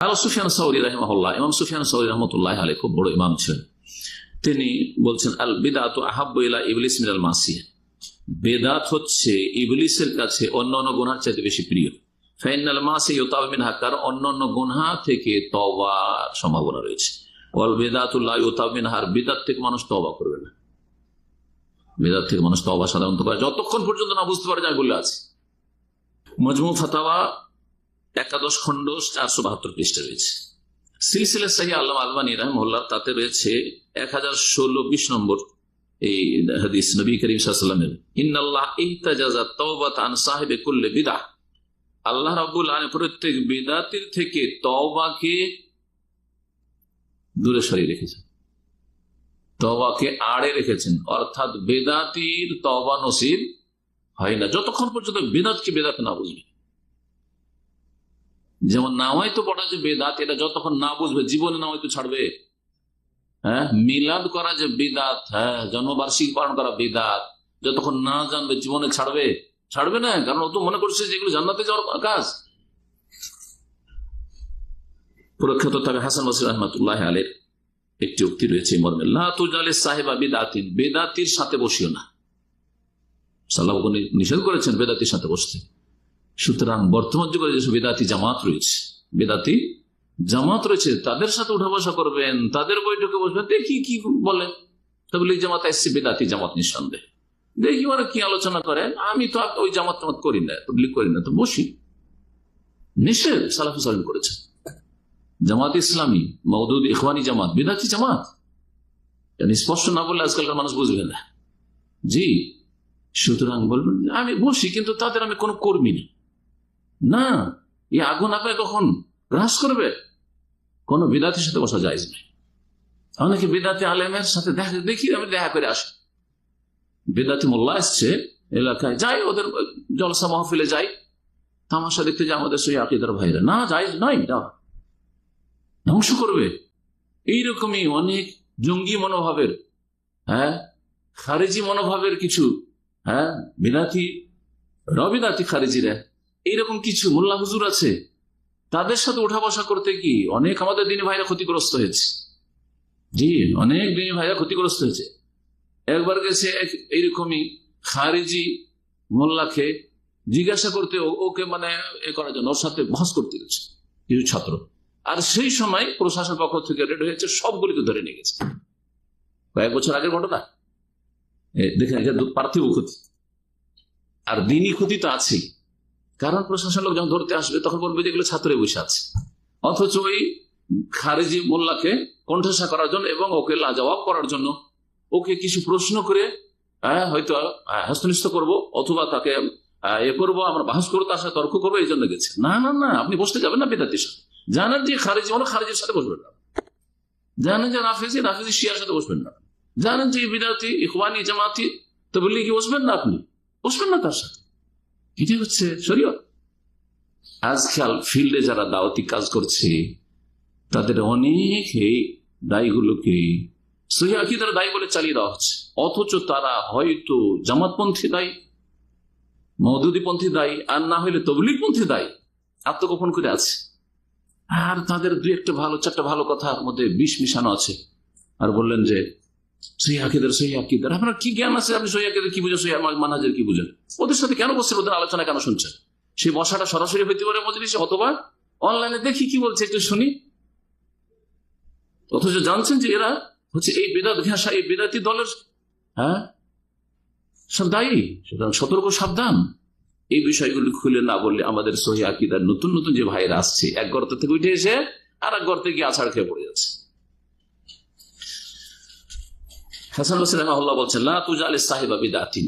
আল সুফিয়ান সৌরি ইমাম সুফিয়ান সৌরি রহমতুল্লাহ আলী খুব বড় ইমাম ছিলেন। তিনি বলছেন, আল বিদাত ইবলিস মিনাল মাসিয়া বেদাত হচ্ছে ইবলিসের কাছে অন্য অন্য চাইতে বেশি প্রিয়। মাসে তবার সম্ভাবনা রয়েছে। মানুষ সাধারণত যতক্ষণ পর্যন্ত না বুঝতে পারে বলে আছে। মজমু ফাতাওয়া একাদশ খণ্ড চারশো বাহাত্তর পৃষ্ঠে রয়েছে। সিলসিলা সাহি আল্লাহ আলমানি রহমল্লা তাতে রয়েছে এক হাজার ষোলো বিশ নম্বর এই হাদিস নবী করিম সাল্লামের ইন্নাল্লাহ ইহতাজাজা তওবাত আন বিদা আল্লাহ রাবুল প্রত্যেক বিদাতির থেকে তওবাকে দূরে সরিয়ে রেখেছেন। তওবাকে আড়ে রেখেছেন। অর্থাৎ বেদাতির তওবা নসিব হয় না। যতক্ষণ পর্যন্ত বেদাতকে বেদাত না বুঝবে। যেমন নামাই তো পড়া যে বেদাত, এটা যতক্ষণ না বুঝবে, জীবনে নামাই তো ছাড়বে। হ্যাঁ? মিলাদ করা যে বেদাত হ্যাঁ? জন্মবার্ষিকী পালন করা বিদাত, যতক্ষণ না জানবে, জীবনে ছাড়বে। ছাড়বে না? কারণ ও তো মনে করছে যেগুলো জান্নাতে যাওয়ার কাজ। প্রখ্যাত তবে হাসান বসির রহমতুল্লাহ আলের একটি উক্তি রয়েছে মর্মে লাতুজালে সাহেবা বেদাতিন, বেদাতির সাথে বসিও না। সাল্লাহ নিষেধ করেছেন বেদাতির সাথে বসতে। সুতরাং বর্তমান যুগে যেসব বেদাতি জামাত রয়েছে, বেদাতি জামাত রয়েছে, তাদের সাথে উঠা বসা করবেন, তাদের বৈঠকে বসবেন, দেখি কি বলে। তবলিগ জামাত এসছে বেদাতি জামাত নিঃসন্দেহ। দেখি ওরা কি আলোচনা করে। আমি তো ওই জামাত জামাত করি না তবলিগ করি না, তো বসি। নিষেধ সালাফি সালিম করেছে জামাত ইসলামী মৌদুদ ইখওয়ানি জামাত, বেদাতি জামাত। স্পষ্ট না বললে আজকালকার মানুষ বুঝবে না। জি, সুতরাং বলবেন, আমি বসি, কিন্তু তাদের আমি কোনো কর্মী না। না, এই আগুন আপনাকে কখন হ্রাস করবে? কোন বিদাতির সাথে বসা যায় না অনেকে বিদাতি আলেমের সাথে দেখা দেখি, আমি দেখা করে আসি। বেদাতি মোল্লা এসছে এলাকায়, যাই ওদের জলসা মাহফিলে যাই। তামাশা দেখতে যে আমাদের সেই আকিদার ভাইরা। না, যাই নাই না ধ্বংস করবে। এইরকমই অনেক জঙ্গি মনোভাবের হ্যাঁ? খারেজি মনোভাবের কিছু হ্যাঁ? বিদাতি, রবিদাতি খারেজিরা। এইরকম কিছু মোল্লা হুজুর আছে? তাদের সাথে উঠা বসা করতে কি অনেক আমাদের দিনী ভাইরা ক্ষতিগ্রস্ত হয়েছে? জি, অনেক দিনী ভাইরা ক্ষতিগ্রস্ত হয়েছে। একবার গেছে এইরকমই খারিজি মোল্লাকে জিজ্ঞাসা করতে ওকে মানে এ করার জন্য, ওর সাথে বহস করতে গেছে, কিছু ছাত্র। আর সেই সময় প্রশাসন পক্ষ থেকে রেড হয়েছে সবগুলিকে ধরে নিয়ে গেছে। কয়েক বছর আগের ঘটনা। দেখেন পার্থিব ক্ষতি। আর দিনই ক্ষতি তো আছেই। কারণ প্রশাসন লোক যখন ধরতে আসবে, তখন বলবে যেগুলো ছাত্রে বসে আছে। অথচ ওই খারেজি মোল্লাকে কণ্ঠসা করার জন্য এবং ওকে লাজবাব করার জন্য ওকে কিছু প্রশ্ন করে হ্যাঁ হয়তো হস্তনিষ্ঠ করব অথবা তাকে এ করব, আমরা বাহাস করব, তার সাথে তর্ক করব, এই জন্য গেছে। না না না, আপনি বসতে যাবেন না বেদাতির সাথে। জানেন যে খারেজি মানে খারেজির সাথে বসবেন না। জানেন যে রাফেজি রাফেজি শিয়ার সাথে বসবেন না। জানেন যে বিদাতি ইকবানি জামাতি তো বললে কি বসবেন না আপনি? বসবেন না তার সাথে। এটাই হচ্ছে শরীয় আজকাল ফিল্ডে যারা দাওয়াতি কাজ করছে, তাদের অনেক দায়ীগুলোকে সহিকি তারা দায়ী বলে চালিয়ে দেওয়া হচ্ছে। অথচ তারা হয়তো জামাতপন্থী দায়ী মৌদুদীপন্থী দায়ী, আর না হইলে তবলিগপন্থী দায়ী, আত্মগোপন করে আছে। আর তাদের দুই একটা ভালো, চারটা ভালো কথার মধ্যে বিষ মিশানো আছে। আর বললেন যে সহি আকিদের সহি আকিদের। আপনার কি জ্ঞান আছে? আপনি সহি আকিদের কি বুঝেন সহি মানাজের কি বুঝেন? ওদের সাথে কেন বসছেন? ওদের আলোচনা কেন শুনছেন? সেই বসাটা সরাসরি হইতে পারে মজলিসে অথবা অনলাইনে দেখি কি বলছে একটু শুনি। অথচ জানছেন যে এরা হচ্ছে এই বেদাত এই বেদাতি দলের হ্যাঁ? সব দায়ী। সুতরাং সতর্ক, সাবধান। এই বিষয়গুলি খুলে না বললে আমাদের সহি আকিদার নতুন নতুন যে ভাইরা আসছে, এক গর্ত থেকে উঠে এসে আর এক গর্তে গিয়ে আছাড় খেয়ে পড়ে যাচ্ছে।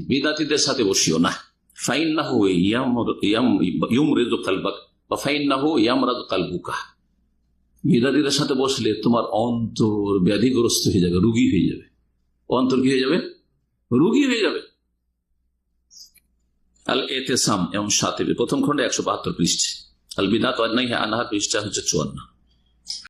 বিদাতিদের সাথে বসিও না। না না সাথে বসলে তোমার অন্তর ব্যাধিগ্রস্ত হয়ে যাবে, রুগী হয়ে যাবে। অন্তর কি হয়ে যাবে? রুগী হয়ে যাবে। আল এতেসাম এবং সাথে প্রথম খন্ডে একশো বাহাত্তর পৃষ্ঠে। আল বিদাত পৃষ্ঠা হচ্ছে চুয়ান্ন।